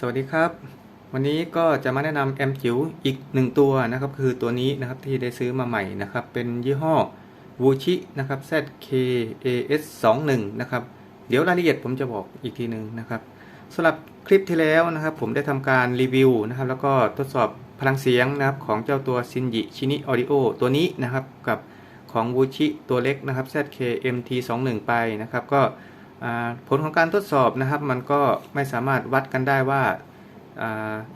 สวัสดีครับ วันนี้ก็จะมาแนะนำแอมจิ๋วอีกหนึ่งตัวนะครับ คือตัวนี้นะครับที่ได้ซื้อมาใหม่นะครับ เป็นยี่ห้อวูชินะครับ ZKAS 2 1 นะครับ เดี๋ยวรายละเอียดผมจะบอกอีกทีหนึ่งนะครับสำหรับคลิปที่แล้วนะครับ ผมได้ทำการรีวิวนะครับ แล้วก็ทดสอบพลังเสียงนะครับของเจ้าตัวซินจิชินิออดิโอตัวนี้นะครับกับของวูชิตัวเล็กนะครับ ZKMT 2 1 ไปนะครับ ก็ ผลของการทดสอบนะครับ มันก็ไม่สามารถวัดกันได้ว่า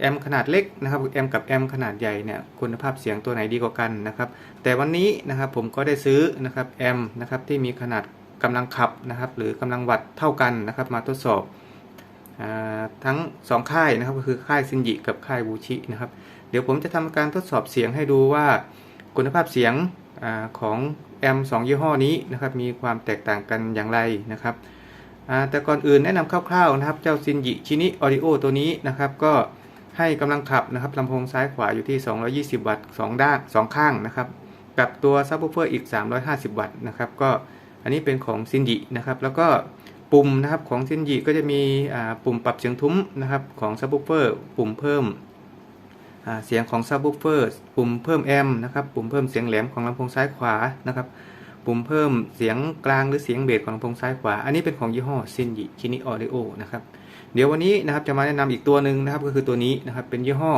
แอมขนาดเล็กนะครับแอมกับแอมขนาดใหญ่เนี่ยคุณภาพเสียงตัวไหนดีกว่ากันนะครับ แต่วันนี้นะครับผมก็ได้ซื้อนะครับแอมนะครับที่มีขนาดกำลังขับนะครับหรือกำลังวัดเท่ากันนะครับ มาทดสอบอทั้ง 2 ค่ายนะครับก็คือค่ายซินจิกับค่ายบูชินะครับเดี๋ยวผมจะทำการทดสอบเสียงให้ดูว่าคุณภาพเสียงอของแอม2ยี่ห้อนี้นะครับมีความแตกต่างกันอย่างไรนะครับ แต่ก่อนอื่นแนะนำคร่าวๆนะครับ เจ้าซินจิชินิออดิโอตัวนี้นะครับ ก็ให้กำลังขับนะครับลำโพงซ้ายขวาอยู่ที่ 220 วัตต์2ด้าน2ข้างนะครับ กับตัวซับวูเฟอร์อีก 350 วัตต์นะครับ ก็อันนี้เป็นของซินจินะครับ แล้วก็ปุ่มนะครับของซินจิก็จะมีปุ่มปรับเสียงทุ้มนะครับของซับวูเฟอร์ปุ่มเพิ่มเสียงของซับวูเฟอร์ปุ่มเพิ่มแอมนะครับ ปุ่มเพิ่มเสียงแหลมของลำโพงซ้ายขวานะครับ ปุ่มเพิ่มเสียงกลางหรือเสียงเบสของลำโพงซ้ายขวา อันนี้เป็นของยี่ห้อซินจิชินิออดิโอนะครับเดี๋ยววันนี้นะครับจะมาแนะนำอีกตัวหนึ่งนะครับก็คือตัวนี้นะครับเป็นยี่ห้อ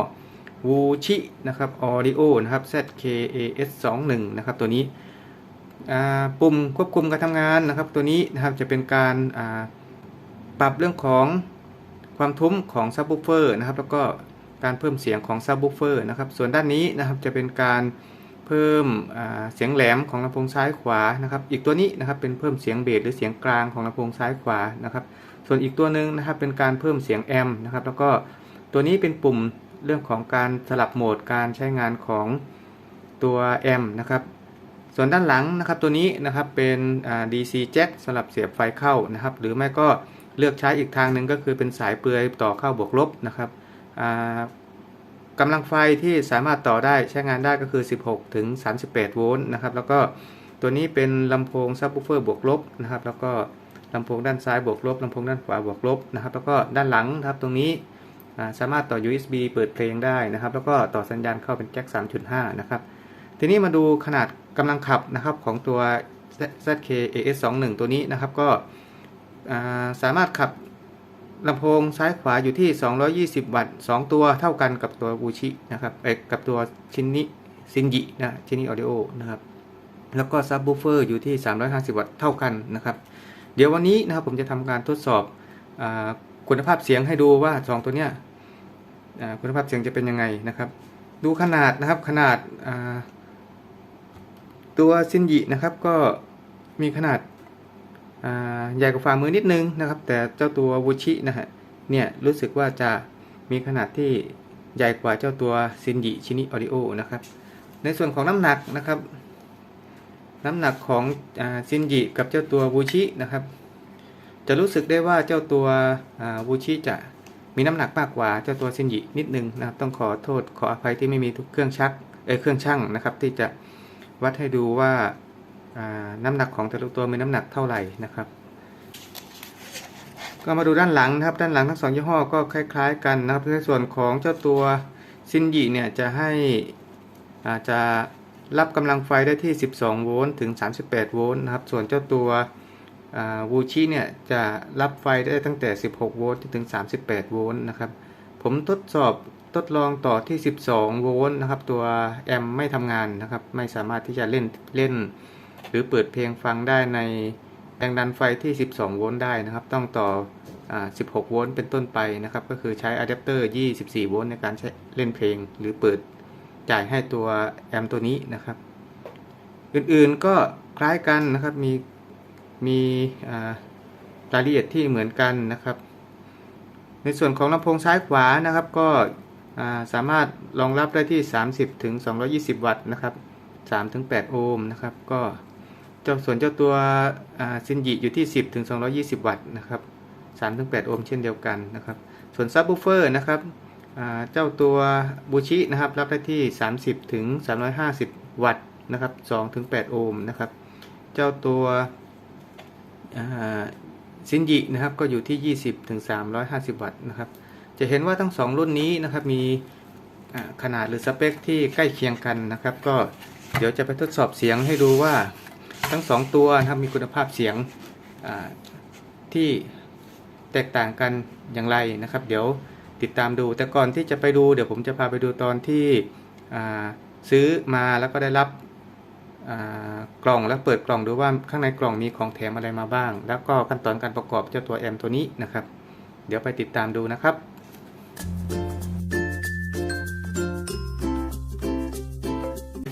วูชินะครับออดิโอนะครับ ZKAS 2 1 นะครับตัวนี้ปุ่มควบคุมการทำงานนะครับ ตัวนี้นะครับจะเป็นการปรับเรื่องของความทุ้มของซับ w ูเฟอร์นะครับแล้วก็การเพิ่มเสียงของซับ w ูเฟอร์นะครับส่วนด้านนี้นะครับจะเป็นการ เพิ่มเสียงแหลมของลำโพงซ้ายขวานะครับ อีกตัวนี้นะครับเป็นเพิ่มเสียงเบสหรือเสียงกลางของลำโพงซ้ายขวานะครับ ส่วนอีกตัวหนึ่งนะครับเป็นการเพิ่มเสียงแอมนะครับ แล้วก็ตัวนี้เป็นปุ่มเรื่องของการสลับโหมดการใช้งานของตัวแอมนะครับส่วนด้านหลังนะครับตัวนี้นะครับเป็น DC jack สำหรับเสียบไฟเข้านะครับ หรือไม่ก็เลือกใช้อีกทางหนึ่งก็คือเป็นสายเปลือยต่อเข้าบวกลบนะครับ กำลังไฟที่สามารถต่อได้ใช้งานได้ก็คือ 16 ถึง 38 โวลต์นะครับ แล้วก็ตัวนี้เป็นลำโพงซับ w ูเฟอร์บวกลบนะครับ แล้วก็ลำโพงด้านซ้ายบวกลบลำโพงด้านขวาบวกลบนะครับ แล้วก็ด้านหลังครับตรงนี้สามารถต่อ USB เปิดเพลงได้นะครับ แล้วก็ต่อสัญญาณเข้าเป็นแจ็ค 3.5 นะครับ ทีนี้มาดูขนาดกำลังขับนะครับของตัว ZK AS21 ตัวนี้นะครับก็สามารถขับ ลำโพงซ้ายขวาอยู่ที่ 220 วัตต์ 2 ตัวเท่ากันกับตัวบูชินะครับเอกกับตัวชินนิซินจินะชินนิออดิโอนะครับ แล้วก็ซับบูเฟอร์อยู่ที่ 350 วัตต์เท่ากันนะครับ เดี๋ยววันนี้นะครับผมจะทำการทดสอบอคุณภาพเสียงให้ดูว่า 2 ตัวเนี้ยคุณภาพเสียงจะเป็นยังไงนะครับ ดูขนาดนะครับขนาดตัวซินจินะครับก็มีขนาด ใหญ่กว่าฝ่ามือนิดนึงนะครับ แต่เจ้าตัววูชินะฮะเนี่ยรู้สึกว่าจะมีขนาดที่ใหญ่กว่าเจ้าตัวซินจิชินิออดิโอนะครับ ในส่วนของน้ำหนักนะครับ น้ำหนักของซินจิกับเจ้าตัววูชินะครับ จะรู้สึกได้ว่าเจ้าตัววูชิจะมีน้ำหนักมากกว่าเจ้าตัวซินจินิดนึงนะครับ ต้องขอโทษขออภัยที่ไม่มีทุกเครื่องชักเออเครื่องช่างนะครับ ที่จะวัดให้ดูว่า น้ำหนักของแต่ละตัวมีน้ำหนักเท่าไหร่นะครับ ก็มาดูด้านหลังนะครับ ด้านหลังทั้งสองยี่ห้อก็คล้าย ๆ กันนะครับในส่วนของเจ้าตัวซินจิเนี่ยจะให้อาจจะรับกำลังไฟได้ที่ 12 โวลต์ถึง 38 โวลต์นะครับ ส่วนเจ้าตัววูชิเนี่ยจะรับไฟได้ตั้งแต่ 16 โวลต์ถึง 38 โวลต์นะครับ ผมทดสอบทดลองต่อที่ 12 โวลต์นะครับ ตัวแอมไม่ทำงานนะครับ ไม่สามารถที่จะเล่นเล่น หรือเปิดเพลงฟังได้ในแรงดันไฟที่ 12 โวลต์ได้นะครับ ต้องต่ออ16 โวลต์เป็นต้นไปนะครับ ก็คือใช้อะแดปเตอร์ 24 โวลต์ในการเล่นเพลง หรือเปิดจ่ายให้ตัวแอมตัวนี้นะครับ อื่นๆก็คล้ายกันนะครับ มีมีรายละเอียดที่เหมือนกันนะครับ ในส่วนของลำโพงซ้ายขวานะครับ ก็สามารถรองรับได้ที่ 30ถึง220 วัตต์นะครับ3ถึง8โอห์มนะครับ ก็ เจ้าส่วนเจ้าตัวซินจิอยู่ที่ 10 ถึง 220 วัตต์นะครับ3ถึง8โอห์มเช่นเดียวกันนะครับ ส่วนซับบูเฟอร์นะครับเจ้าตัวบูชินะครับรับได้ที่ 30 ถึง 350 วัตต์นะครับ2ถึง8โอห์มนะครับ เจ้าตัวซินจินะครับก็อยู่ที่ 20ถึง350 วัตต์นะครับ จะเห็นว่าทั้งสองรุ่นนี้นะครับมีขนาดหรือสเปคที่ใกล้เคียงกันนะครับ ก็เดี๋ยวจะไปทดสอบเสียงให้ดูว่า ทั้งสองตัวนะครับมีคุณภาพเสียงที่แตกต่างกันอย่างไรนะครับ เดี๋ยวติดตามดู แต่ก่อนที่จะไปดูเดี๋ยวผมจะพาไปดูตอนที่ซื้อมาแล้วก็ได้รับกล่องแล้วเปิดกล่องดูว่าข้างในกล่องมีของแถมอะไรมาบ้าง แล้วก็ขั้นตอนการประกอบเจ้าตัวแอมตัวนี้นะครับ เดี๋ยวไปติดตามดูนะครับ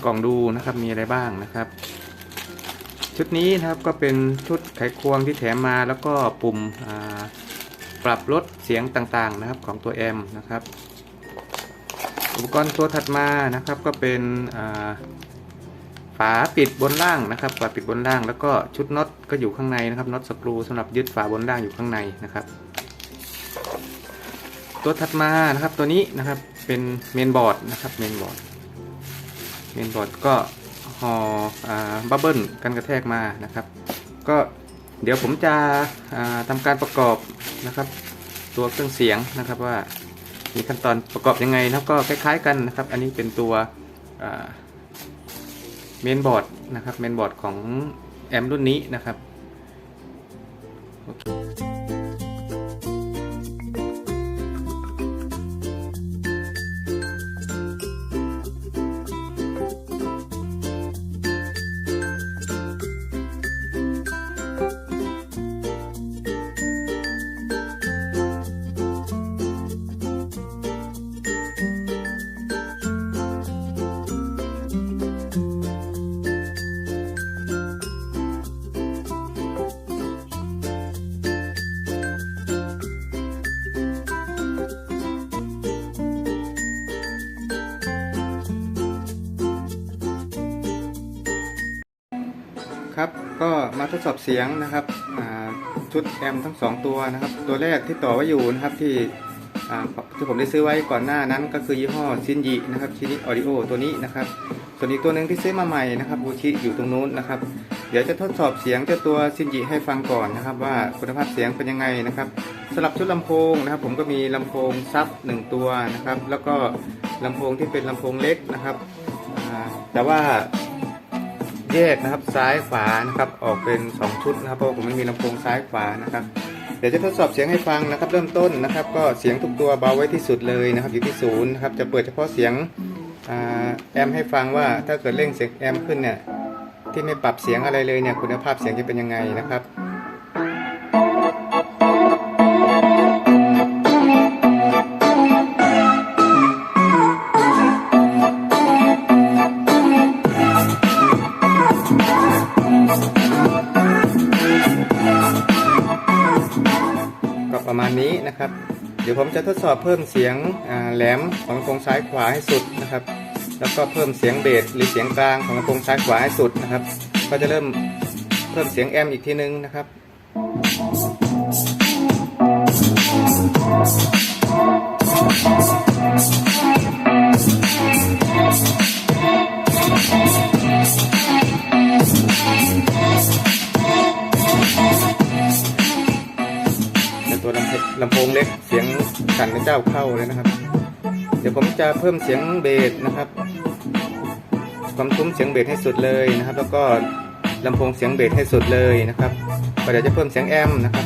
กล่องดูนะครับมีอะไรบ้างนะครับ ชุดนี้นะครับก็เป็นชุดไขควงที่แถมมาแล้วก็ปุ่มปรับลดเสียงต่างๆนะครับของตัวแอมนะครับ อุปกรณ์ตัวถัดมานะครับก็เป็นฝาปิดบนล่างนะครับฝาปิดบนล่าง แล้วก็ชุดน็อตก็อยู่ข้างในนะครับน็อตสกรูสำหรับยึดฝาบนล่างอยู่ข้างในนะครับ ตัวถัดมานะครับตัวนี้นะครับเป็นเมนบอร์ดนะครับเมนบอร์ดเมนบอร์ดก็ ห่อบับเบิลกันกระแทกมานะครับ ก็เดี๋ยวผมจะอ่าทำการประกอบนะครับ ตัวเครื่องเสียงนะครับว่ามีขั้นตอนประกอบยังไงนะครับก็คล้ายๆกันนะครับ อันนี้เป็นตัวเมนบอร์ดนะครับเมนบอร์ดของแอมรุ่นนี้นะครับ โอเค มาทดสอบเสียงนะครับชุดแอมทั้งสองตัวนะครับ ตัวแรกที่ต่อไว้อยู่นะครับที่ที่ผมได้ซื้อไว้ก่อนหน้านั้นก็คือยี่ห้อชินยินะครับชินิออดิโอตัวนี้นะครับ ส่วนอีกตัวหนึ่งที่ซื้อมาใหม่นะครับบูชิอยู่ตรงนู้นนะครับ เดี๋ยวจะทดสอบเสียงเจ้าตัวชินยิให้ฟังก่อนนะครับ ว่าคุณภาพเสียงเป็นยังไงนะครับสำหรับชุดลำโพงนะครับ ผมก็มีลำโพงซับหนึ่งตัวนะครับ แล้วก็ลำโพงที่เป็นลำโพงเล็กนะครับแต่ว่า แยกนะครับซ้ายขวานะครับออกเป็น 2 ชุดนะครับเพราะว่าผมไม่มีลำโพงซ้ายขวานะครับ เดี๋ยวจะทดสอบเสียงให้ฟังนะครับ เริ่มต้นนะครับ ก็เสียงทุกตัวเบาไว้ที่สุดเลยนะครับอยู่ที่ศูนย์นะครับจะเปิดเฉพาะเสียงอแอมให้ฟังว่าถ้าเกิดเร่งเสียงแอมขึ้นเนี่ยที่ไม่ปรับเสียงอะไรเลยเนี่ยคุณภาพเสียงจะเป็นยังไงนะครับ ดี๋ยวผมจะทดสอบเพิ่มเสียงแหลมของลำโพงซ้ายขวาให้สุดนะครับ แล้วก็เพิ่มเสียงเบสหรือเสียงกลางของลำโพงซ้ายขวาให้สุดนะครับ ก็จะเริ่มเพิ่มเสียงแอมอีกทีนึงนะครับแต่ตัวลำโพงลำโพงเล็กเสียง สั่นเป็นเจ้าเข้าเลยนะครับ เดี๋ยวผมจะเพิ่มเสียงเบสนะครับ ความทุ้มเสียงเบสให้สุดเลยนะครับ แล้วก็ลำโพงเสียงเบสให้สุดเลยนะครับเดี๋ยวจะเพิ่มเสียงแอมนะครับ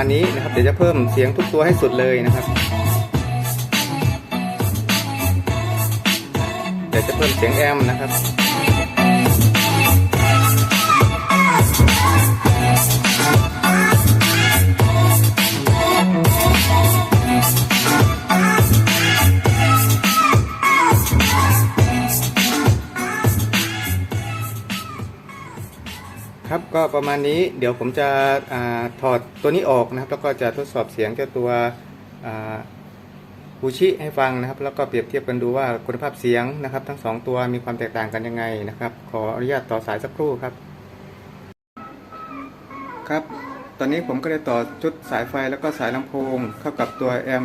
มาณนี้นะครับ เดี๋ยวจะเพิ่มเสียงทุกตัวให้สุดเลยนะครับ เดี๋ยวจะเพิ่มเสียงแอมนะครับ ครับก็ประมาณนี้เดี๋ยวผมจะอถอดตัวนี้ออกนะครับ แล้วก็จะทดสอบเสียงเจ้าตัวฮูชิให้ฟังนะครับ แล้วก็เปรียบเทียบกันดูว่าคุณภาพเสียงนะครับ ทั้ง 2 ตัวมีความแตกต่างกันยังไงนะครับ ขออนุญาตต่อสายสักครู่ครับ ครับ ตอนนี้ผมก็ได้ต่อชุดสายไฟแล้วก็สายลำโพง เข้ากับตัวแอม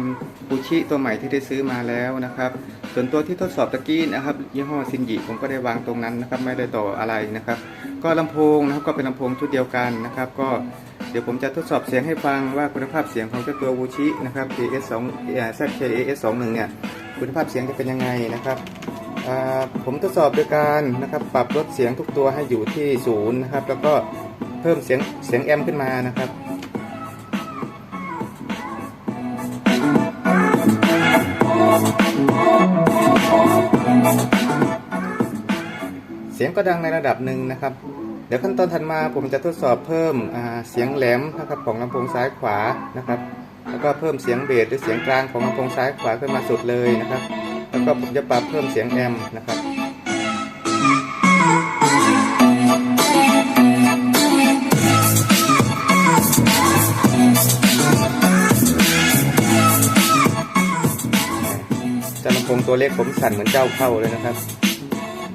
บูชิตัวใหม่ที่ได้ซื้อมาแล้วนะครับ ส่วนตัวที่ทดสอบตะกี้นะครับยี่ห้อซินจิผมก็ได้วางตรงนั้นนะครับไม่ได้ต่ออะไรนะครับ ก็ลำโพงนะครับก็เป็นลำโพงชุดเดียวกันนะครับ ก็เดี๋ยวผมจะทดสอบเสียงให้ฟังว่าคุณภาพเสียงของเจ้าตัวบูชินะครับ AS2 ZK AS21 เนี่ยคุณภาพเสียงจะเป็นยังไงนะครับผมทดสอบโดยการนะครับปรับลดเสียงทุกตัวให้อยู่ที่ศูนย์นะครับแล้วก็ พิ่มเสียงเสียงแอมขึ้นมานะครับเสียงก็ดังในระดับหนึ่งนะครับ เดี๋ยวขั้นตอนถัดมาผมจะทดสอบเพิ่มเสียงแหลมนะครับของลำโพงซ้ายขวานะครับ แล้วก็เพิ่มเสียงเบสหรือเสียงกลางของลำโพงซ้ายขวาขึ้นมาสุดเลยนะครับ แล้วก็ผมจะปรับเพิ่มเสียงแอมนะครับำโพงตัวเล็กผมสั่นเหมือนเจ้าเข้าเลยนะครับ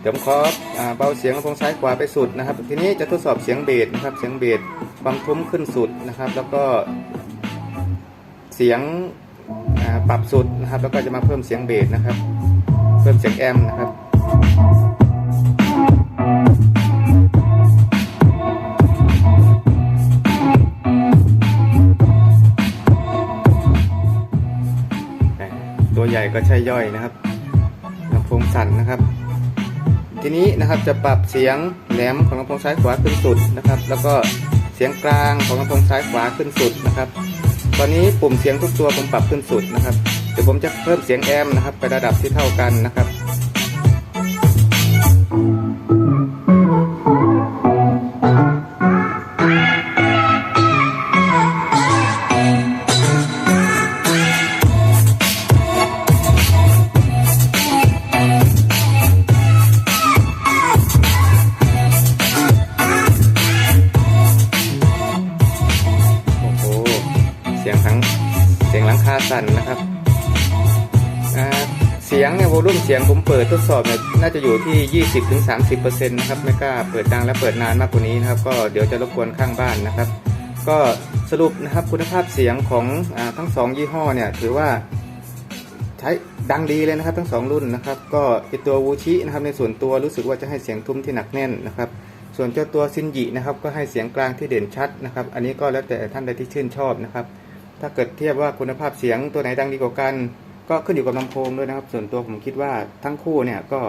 เดี๋ยวผมขออเบาเสียงลำโพงซ้ายขวาไปสุดนะครับ ทีนี้จะทดสอบเสียงเบสนะครับ เสียงเบสความทุ้มขึ้นสุดนะครับ แล้วก็ เสียงปรับสุดนะครับ แล้วก็จะมาเพิ่มเสียงเบสนะครับ เพิ่มเสียงแอมนะครับ ก็ใช่ย่อยนะครับลำโพงสั่นนะครับ ทีนี้นะครับจะปรับเสียงแหลมของลำโพงซ้ายขวาขึ้นสุดนะครับ แล้วก็เสียงกลางของลำโพงซ้ายขวาขึ้นสุดนะครับ ตอนนี้ปุ่มเสียงทุกตัวผมปรับขึ้นสุดนะครับเดี๋ยวผมจะเพิ่มเสียงแอมนะครับไประดับที่เท่ากันนะครับ สั่นนะครับเสียงเนี่ยวอลุ่มเสียงผมเปิดทดสอบเนี่ยน่าจะอยู่ที่ 20-30%นะครับไม่กล้าเปิดดังและเปิดนานมากกว่านี้นะครับ ก็เดี๋ยวจะรบกวนข้างบ้านนะครับ ก็สรุปนะครับคุณภาพเสียงของอทั้งสองยี่ห้อเนี่ยถือว่าใช้ดังดีเลยนะครับ ทั้งสองรุ่นนะครับ ก็ไอตัววูชินะครับในส่วนตัวรู้สึกว่าจะให้เสียงทุ้มที่หนักแน่นนะครับ ส่วนเจ้าตัวซินจินะครับก็ให้เสียงกลางที่เด่นชัดนะครับ อันนี้ก็แล้วแต่ท่านใดที่ชื่นชอบนะครับ ถ้าเกิดเทียบว่าคุณภาพเสียงตัวไหนดังดีกว่ากัน ก็ขึ้นอยู่กับลำโพงด้วยนะครับ ส่วนตัวผมคิดว่าทั้งคู่เนี่ยก็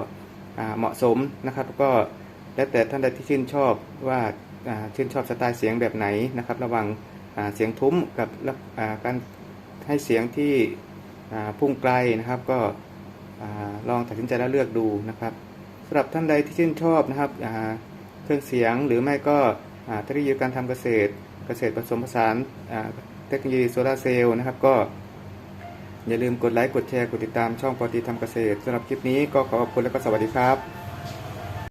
เหมาะสมนะครับ ก็แล้วแต่ท่านใดที่ชื่นชอบว่าชื่นชอบสไตล์เสียงแบบไหนนะครับ ระหว่างเสียงทุ้มกับการให้เสียงที่พุ่งไกลนะครับ ก็ลองตัดสินใจแล้วเลือกดูนะครับสำหรับท่านใดที่ชื่นชอบนะครับเครื่องเสียงหรือไม่ก็เทคโนโลยีการทำเกษตร เกษตรผสมผสานา เทคโนโลยีโซลาร์เซลล์นะครับก็อย่าลืมกดไลค์ กดแชร์ กดติดตามช่องปอตีทำเกษตรสำหรับคลิปนี้ก็ขอขอบคุณและก็สวัสดีครับ